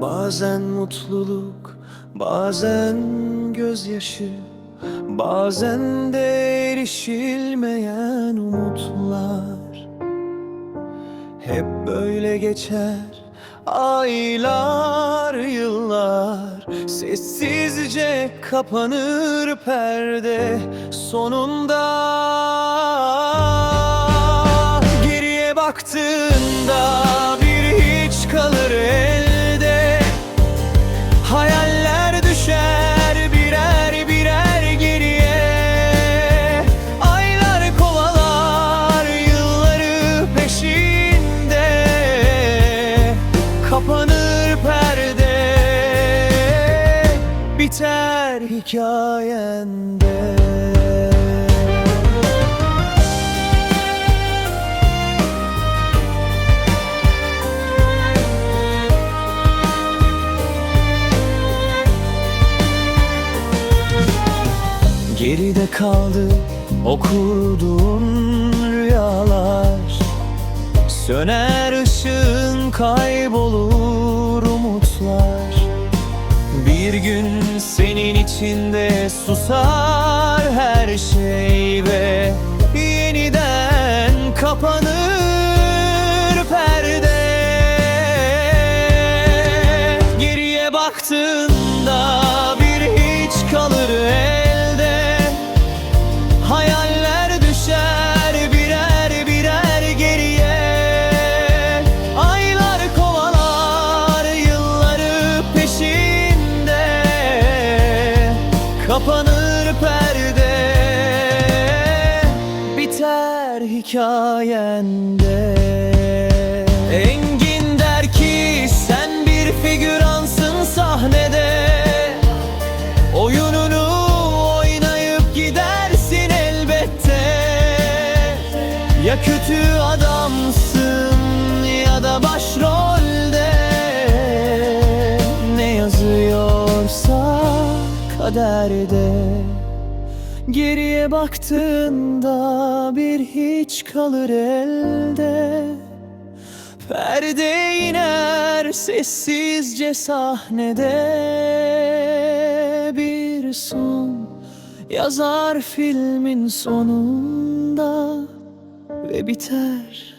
Bazen mutluluk, bazen gözyaşı Bazen de erişilmeyen umutlar. Hep böyle geçer aylar, yıllar. Sessizce kapanır perde sonunda Kapanır perde. Biter hikayende. Geride kaldı o kurduğun rüyalar. Söner ışığın kaybolur umutlar. Bir gün senin içinde susar her şey ve Yeniden kapanır Kapanır perde. Biter hikayende. Engin der ki sen bir figüransın sahnede. Oyununu oynayıp gidersin elbette. Ya kötü kaderde. Geriye baktığında bir hiç kalır elde. Perde iner sessizce sahnede. Bir son yazar filmin sonunda Ve biter.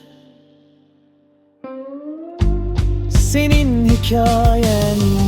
Senin hikayende